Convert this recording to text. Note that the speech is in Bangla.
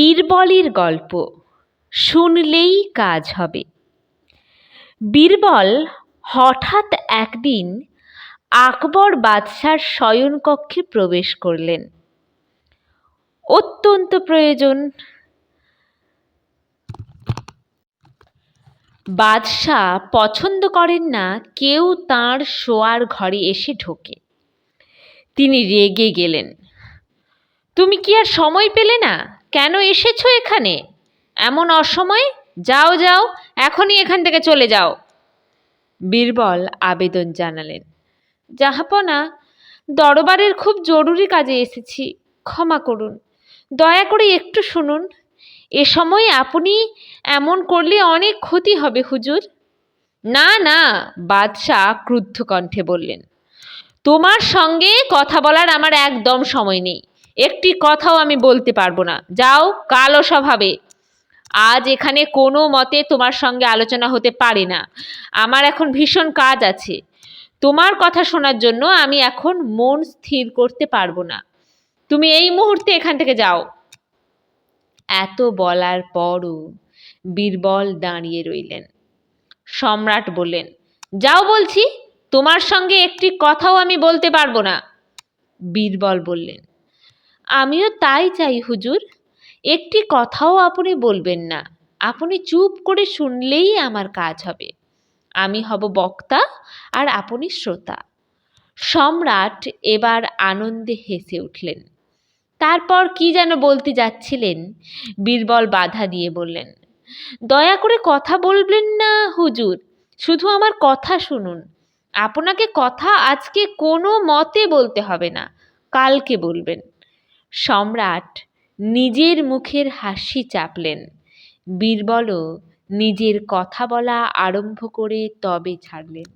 বীরবলের গল্প। শুনলেই কাজ হবে। বীরবল হঠাৎ একদিন আকবর বাদশার শয়নকক্ষে প্রবেশ করলেন। অত্যন্ত প্রয়োজন। বাদশাহ পছন্দ করেন না কেউ তাঁর শোয়ার ঘরে এসে ঢোকে। তিনি রেগে গেলেন। তুমি কি আর সময় পেলে না? কেন এসেছ এখানে? এমন অসময়ে? যাও যাও, এখনই এখান থেকে চলে যাও। বীরবল আবেদন জানালেন। জাহাপনা দরবারের খুব জরুরি কাজে এসেছি, ক্ষমা করুন। দয়া করে একটু শুনুন, এ সময় আপনি এমন করলে অনেক ক্ষতি হবে হুজুর। না না, বাদশাহ ক্রুদ্ধ কণ্ঠে বললেন, তোমার সঙ্গে কথা বলার আমার একদম সময় নেই। একটি কথাও আমি বলতে পারব না। যাও, কালো স্বভাবে। আজ এখানে কোনো মতে তোমার সঙ্গে আলোচনা হতে পারে না। আমার এখন ভীষণ কাজ আছে। তোমার কথা শোনার জন্য আমি এখন মন স্থির করতে পারব না। তুমি এই মুহূর্তে এখান থেকে যাও। এত বলার পরও বীরবল দাঁড়িয়ে রইলেন। সম্রাট বললেন, যাও বলছি, তোমার সঙ্গে একটি কথাও আমি বলতে পারব না। বীরবল বললেন আমিও তাই চাই হুজুর। একটি কথাও আপনি বলবেন না। আপনি চুপ করে শুনলেই আমার কাজ হবে। আমি হব বক্তা আর আপনি শ্রোতা। সম্রাট এবার আনন্দে হেসে উঠলেন। তারপর কি যেন বলতে যাচ্ছিলেন, বীরবল বাধা দিয়ে বললেন, দয়া করে কথা বলবেন না হুজুর, শুধু আমার কথা শুনুন। আপনাকে কথা আজকে কোনো মতে বলতে হবে না, কালকে বলবেন। সম্রাট নিজের মুখের হাসি চাপলেন। বীরবলও নিজের কথা বলা আরম্ভ করে তবে ছাড়লেন।